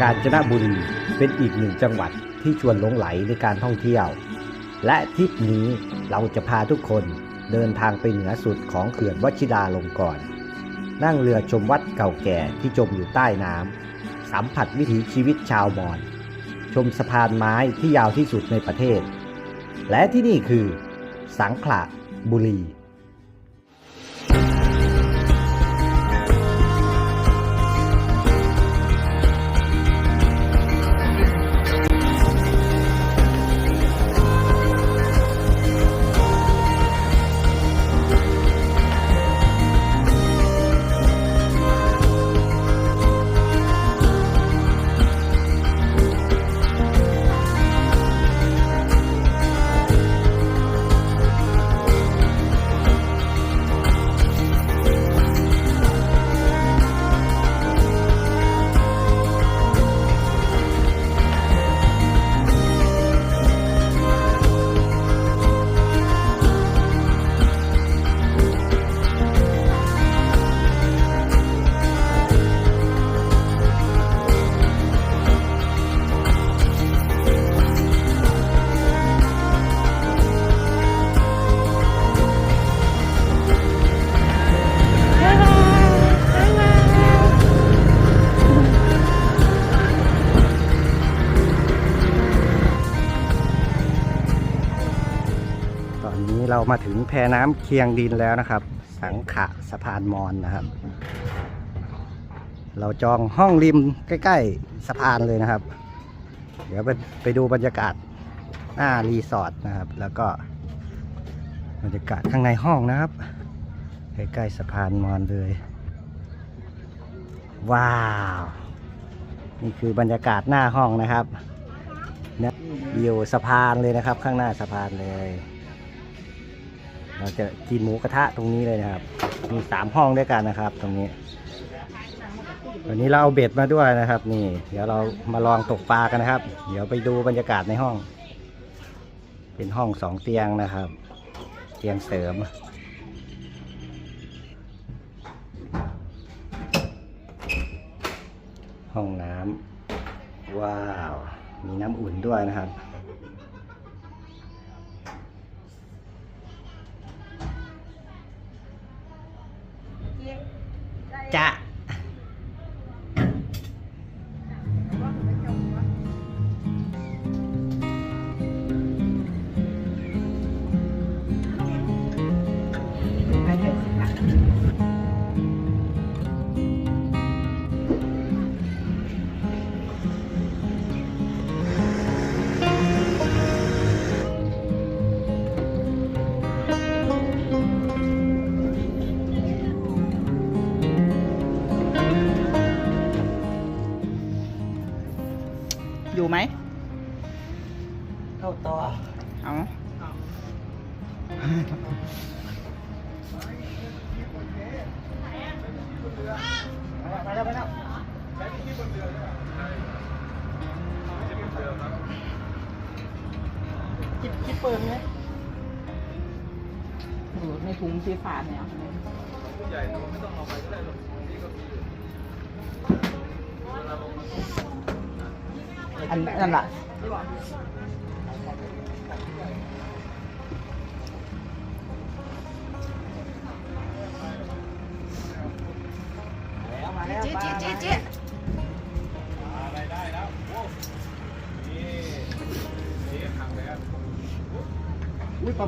กาญจนบุรีเป็นอีกหนึ่งจังหวัดที่ชวนหลงไหลในการท่องเที่ยว และทริปนี้เราจะพาทุกคนเดินทางไปเหนือสุดของเขื่อนวชิราลงกรณ์นั่งเรือชมวัดเก่าแก่ที่จมอยู่ใต้น้ำสัมผัสวิถีชีวิตชาวมอญชมสะพานไม้ที่ยาวที่สุดในประเทศ และที่นี่คือ สังขละบุรี งแพน้ำเคียงดินแล้วนะครับ สังขะสะพานมอนนะครับ เราจองห้องริมใกล้ๆสะพานเลยนะครับ เดี๋ยวไปไปดูบรรยากาศหน้ารีสอร์ทนะครับ แล้วก็บรรยากาศข้างในห้องนะครับ ใกล้ๆสะพานมอนเลย ว้าว นี่คือบรรยากาศหน้าห้องนะครับเนี่ยอยู่สะพานเลยนะครับ ข้างหน้าสะพานเลย เราจะกินหมูกระทะตรงนี้เลยนะครับ มีสามห้องด้วยกันนะครับ ตรงนี้ วันนี้เราเอาเบ็ดมาด้วยนะครับ นี่ เดี๋ยวเรามาลองตกปลากันนะครับ เดี๋ยวไปดูบรรยากาศในห้อง เป็นห้องสองเตียงนะครับ เตียงเสริมห้องน้ำว้าว มีน้ำอุ่นด้วยนะครับ จะ อันนั่นแหละเจ๊เจ๊เจ๊เจ๊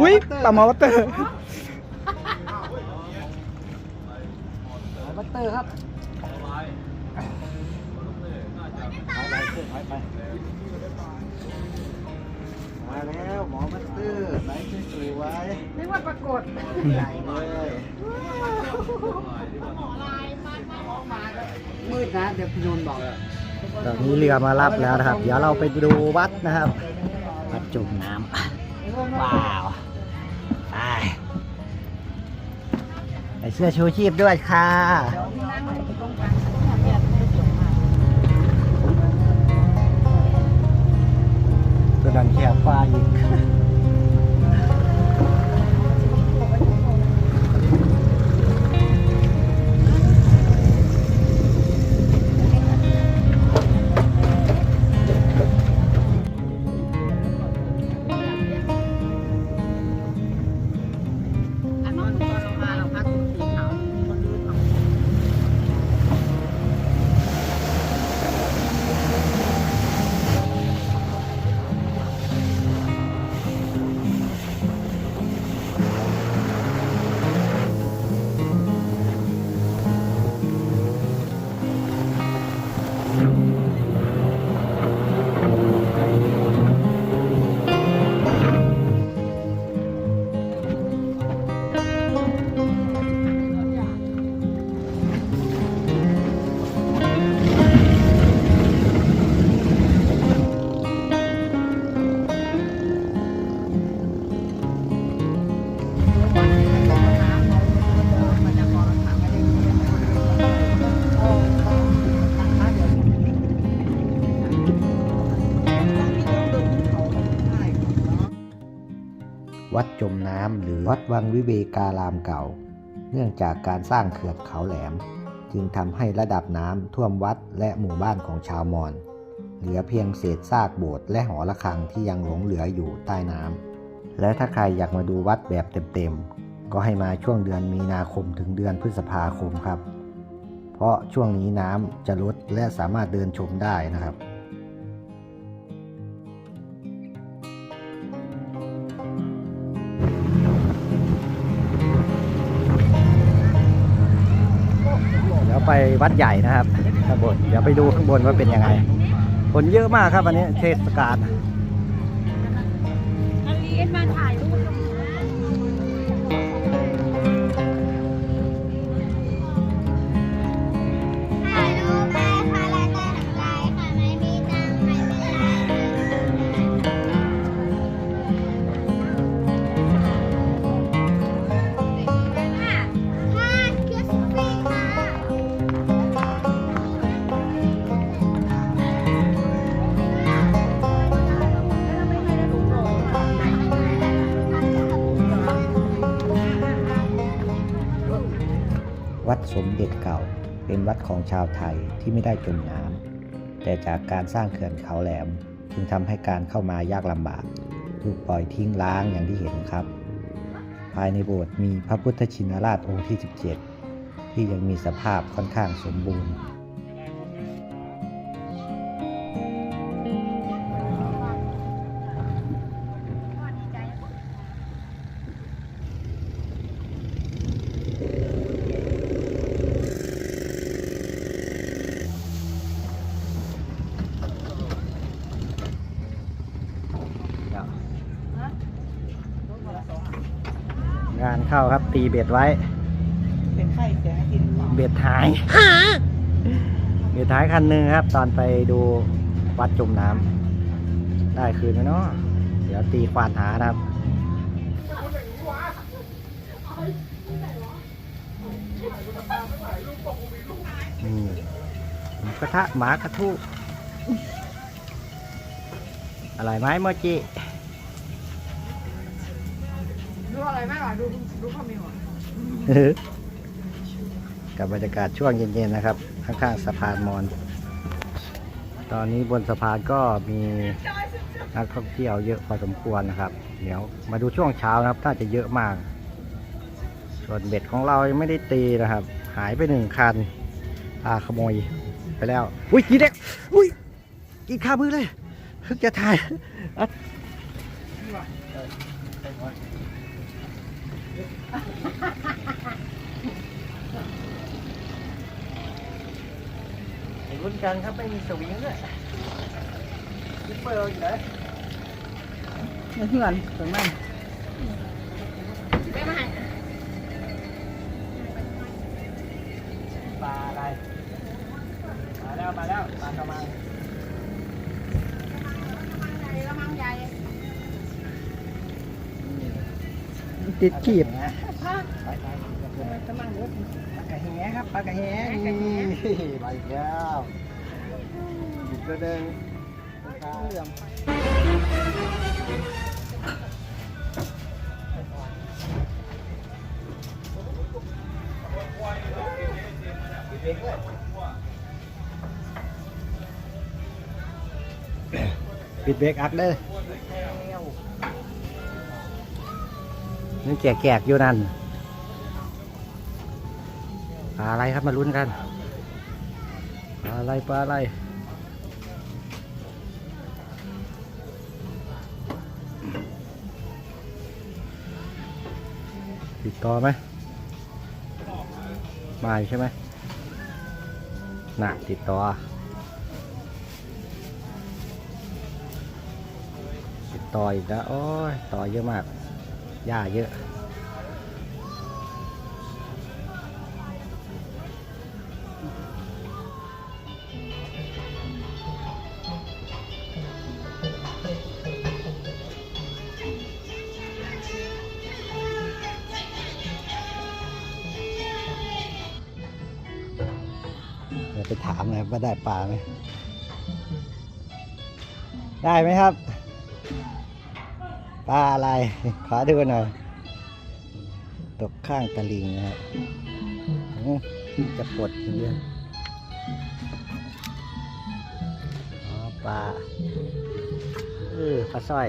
อุ้ยปลาหมอวัตเตอร์บัตเตอร์ครับ วยไว้นึกว่าปรากฏใหญ่เลยมืดนะเดี๋ยวพี่นนท์บอกตอนนี้เรือมารับแล้วนะครับ เดี๋ยวเราไปดูวัดนะครับวัดจุ่มน้ำว้าวไปใส่เสื้อชูชีพด้วยค่ะตัวนั้นแคบฟ้าอีกำหรือวัดวังวิเวการามเก่า เนื่องจากการสร้างเขื่อนเขาแหลม จึงทำให้ระดับน้ำท่วมวัดและหมู่บ้านของชาวมอญเหลือเพียงเศษซากโบสถ์และหอระฆังที่ยังหลงเหลืออยู่ใต้น้ำและถ้าใครอยากมาดูวัดแบบเต็มๆ ก็ให้มาช่วงเดือนมีนาคมถึงเดือนพฤษภาคมครับ เพราะช่วงนี้น้ำจะลดและสามารถเดินชมได้นะครับ วไปวัดใหญ่นะครับข้างบนเดี๋ยวไปดูข้างบนว่าเป็นยังไง คนเยอะมากครับวันนี้เทศกาล วัดของชาวไทยที่ไม่ได้จมน้ำแต่จากการสร้างเขื่อนเขาแหลมจึงทำให้การเข้ามายากลำบากถูกปล่อยทิ้งล้างอย่างที่เห็นครับ ภายในโบสถ์มีพระพุทธชินราชองค์ที่ 17 ที่ยังมีสภาพค่อนข้างสมบูรณ์ ตีเบ็ดไว้ เป็นไข้เสียงให้กินหรือเปล่าเบ็ดหาย เบ็ดหายคันหนึ่งครับ ตอนไปดูวัดจมน้ำได้คืนไหมเนาะเดี๋ยวตีควานหานะครับอืมหมูกระทะหมากระทุ อะไรไหมเมื่อกี้ ดูอะไรมากกว่าดูดูข้าวเหนียวอะกับบรรยากาศช่วงเย็นๆนะครับ ข้างๆสะพานมอน ตอนนี้บนสะพานก็มีนักท่องเที่ยวเยอะพอสมควรนะครับ เดี๋ยวมาดูช่วงเช้านะครับน่าจะเยอะมาก ส่วนเบ็ดของเรายังไม่ได้ตีนะครับ หายไปหนึ่งคันพาขโมยไปแล้ว อุ้ยกีเด็ก อุ้ยกินข้ามือเลยเพิ่งจะถ่าย กันครับไม่มีสวิงด้วยยิปเปอร์อยู่ไหนในเพื่อนสวยมากปลาอะไร มาแล้วมาแล้วปลากระมังติดขีบนะไปไปกระมังเยอะปลากระแหครับปลากระแหนี่ไปอีกแล้ว อีกตัวหนึ่งเหลืองปิดเบรกอักเด้อนี่แกกๆอยู่นั่นปลาอะไรครับมาลุ้นกันปลาอะไรปลาอะไร ติดต่อไหมมาใช่ไหมน่ะติดต่อ ติดต่ออีกแล้วโอ้ยต่อเยอะมากหญ้าเยอะ ยวไปถามนะครับว่าได้ปลาไหมได้ไหมครับ ปลาอะไร ขอดูหน่อย ตกข้างตะลิงนะครับอื้อจะปลดเยอะอ๋อปลาเออปลาสร้อย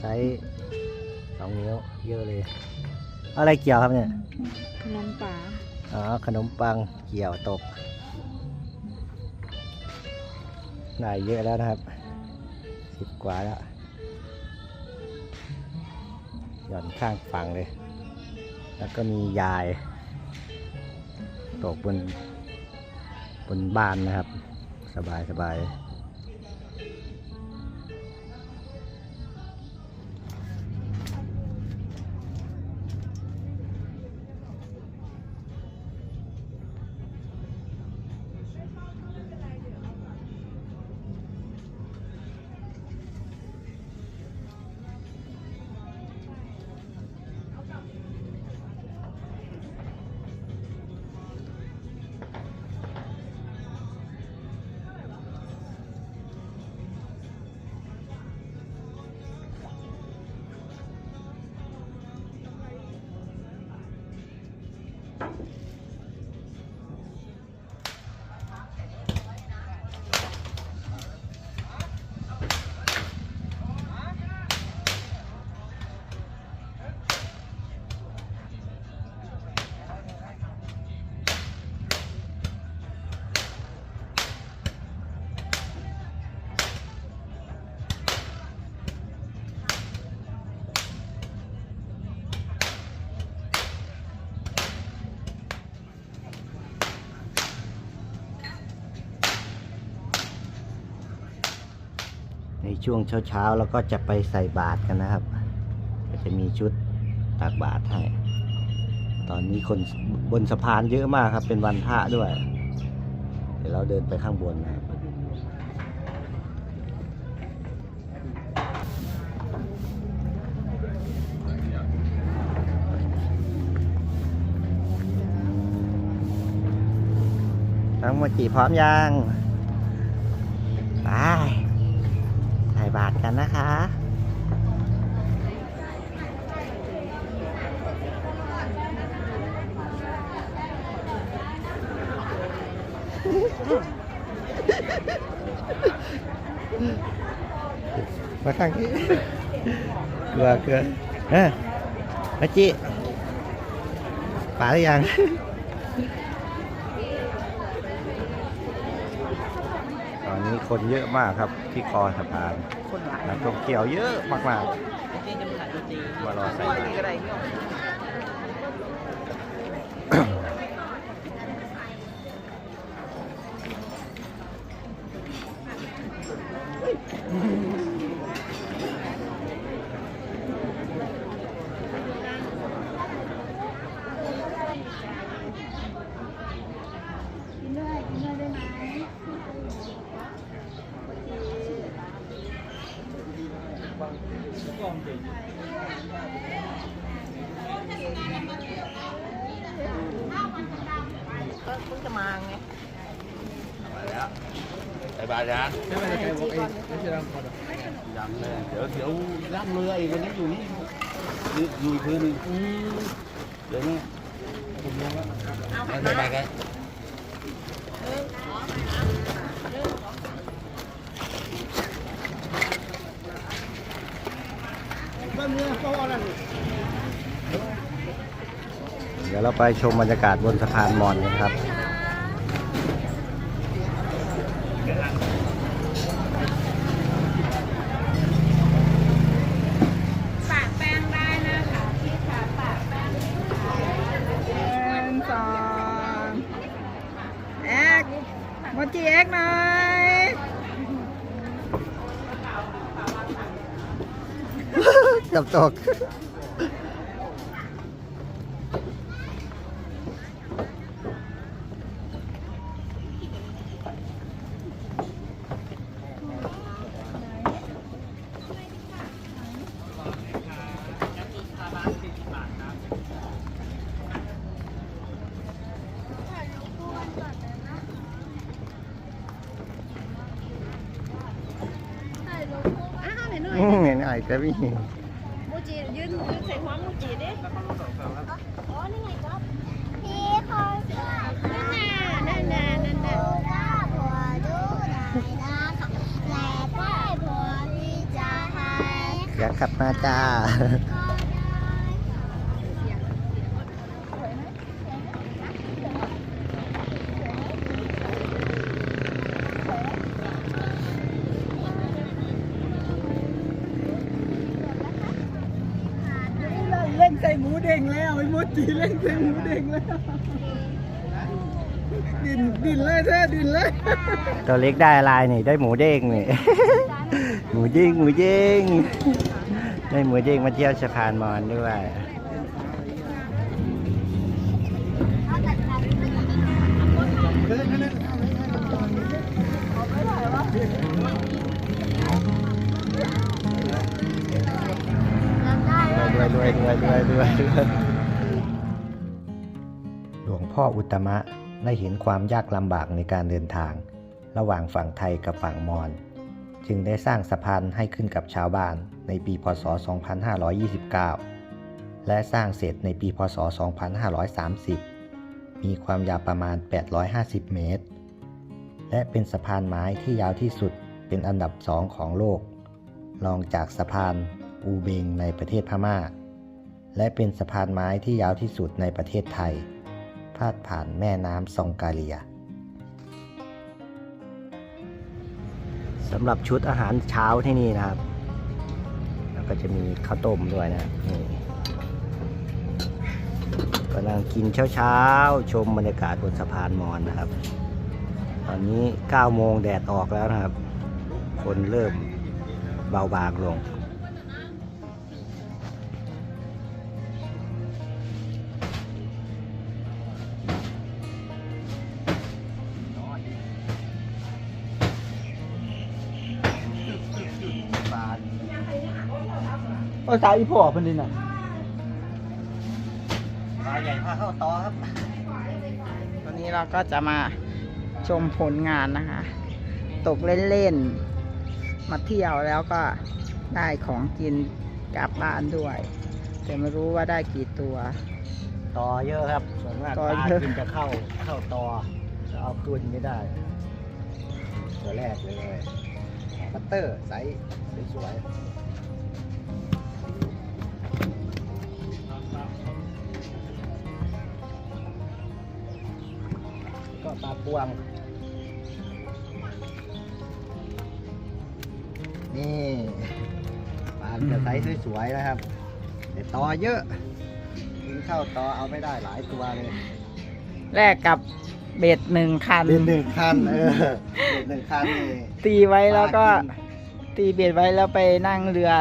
ใช้สองนิ้วเยอะเลย อะไรเกี่ยวครับเนี่ย ขนมป๋าอ๋อ ขนมปังเกี่ยวตก ได้เยอะแล้วนะครับสิบกว่าแล้วหย่อนข้างฝั่งเลย แล้วก็มียาย ตกบนบนบ้านนะครับ สบายสบาย ช่วงเช้าๆเราก็จะไปใส่บาตรกันนะครับ ก็จะมีชุดตักบาตรให้ ตอนนี้คนบนสะพานเยอะมากครับ เป็นวันพระด้วย เดี๋ยวเราเดินไปข้างบนนะครับทั้งหมดจีพร้อมยัง ไป บาทกันนะคะ มาข้างนี้เกลือเกลือเออมาจิป่าหรือยังตอนนี้คนเยอะมากครับที่คอสะพาน คนหลายนักท่องเที่ยวเยอะมากจริงๆจะมีหลายดนตรีมารอใส่ ไม่มีก็ได้เงี้ย กินด้วยกินด้วยได้ไหม ก็เพิ่งจะมาไงไอ้บาทนะยังเลยเดี๋ยวเดี๋ยวล่างเเดี๋ยวเราไปชมบรรยากาศบนสะพานมอญกันครับ ปากแป้งได้นะคะพี่คะปากแป้ง หนึ่งสองแอกโมจิแอกหน่อย กับตก อ้าวเห็นหน่อยอืมเห็นไหมก็มีมูจิยืนยืนใส่หัวมูจิดิอ๋อนี่ไงจ๊อบพี่คนสวยนั่นน่ะนั่นน่ะนั่นน่ะดูหน้าผัวดูได้นะค่ะและได้ผัวที่จะให้อยากขับมาจ้า ก็ได้ เล่นใส่หมูเด้ง แล้วไอ้โมจิเล่นใส่หมูเด้งแล้วดินดินเลยเธอดินเลยตัวเล็กได้อะไรนี่ได้หมูเด้งนี่หมูเด้งหมูเด้งได้หมูเด้งมาเที่ยวสะพานมอนด้วยรวยรวยรวยรวยรวยรวยหลวง พ่ออุตมะได้เห็นความยากลำบากในการเดินทาง ระหว่างฝั่งไทยกับฝั่งมอญจึงได้สร้างสะพานให้ขึ้นกับชาวบ้านในปีพศ 2529 และสร้างเสร็จในปีพศ 2530 มีความยาวประมาณ 850 เมตร และเป็นสะพานไม้ที่ยาวที่สุดเป็นอันดับสองของโลก รองจากสะพานอูเบงในประเทศพม่า และเป็นสะพานไม้ที่ยาวที่สุดในประเทศไทย พาดผ่านแม่น้ำซองกาเลียสำหรับชุดอาหารเช้าที่นี่นะครับ แล้วก็จะมีข้าวต้มด้วยนะนี่กำลังกินเช้าๆ ชมบรรยากาศบนสะพานมอนนะครับ ตอนนี้ 9 โมงแดดออกแล้วนะครับ คนเริ่มเบาบางลง โอ้สาวอีพ่อเพันดินอะปลาใหญ่พาเข้าต่อครับวันนี้เราก็จะมาชมผลงานนะคะ ตกเล่นๆ มาเที่ยวแล้วก็ได้ของกินกลับบ้านด้วย แต่ไม่รู้ว่าได้กี่ตัว ต่อเยอะครับส่วนมากต่ปอลาเยอะ กินจะเข้าเข้าต่อจะเอาคืนไม่ได้ ตัวแรกเลยบัตเตอร์ไซส์สวยๆ ปลาพวง นี่ปลาจะไซส์สวยๆนะครับ แต่ต่อเยอะกินเข้าต่อเอาไม่ได้หลายตัวเลยแลกกับเบ็ดหนึ่งคันเป็นหนึ่งคัน เออเป็นหนึ่งคันนี่ตีไว้แล้วก็ปากินตีเบ็ดไว้แล้วไปนั่งเรือ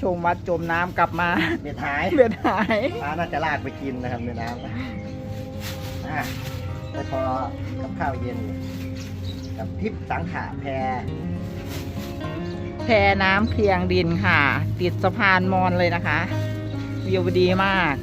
ชมวัดจมน้ำกลับมา เบ็ดหาย เบ็ดหายปลาน่าจะลากไปกินนะครับในน้ำอะ ไปพอกับข้าวเย็น กับทิพย์สังขาแพรแพน้ำเพียงดินค่ะ ติดสะพานมอนเลยนะคะ วิวดีมาก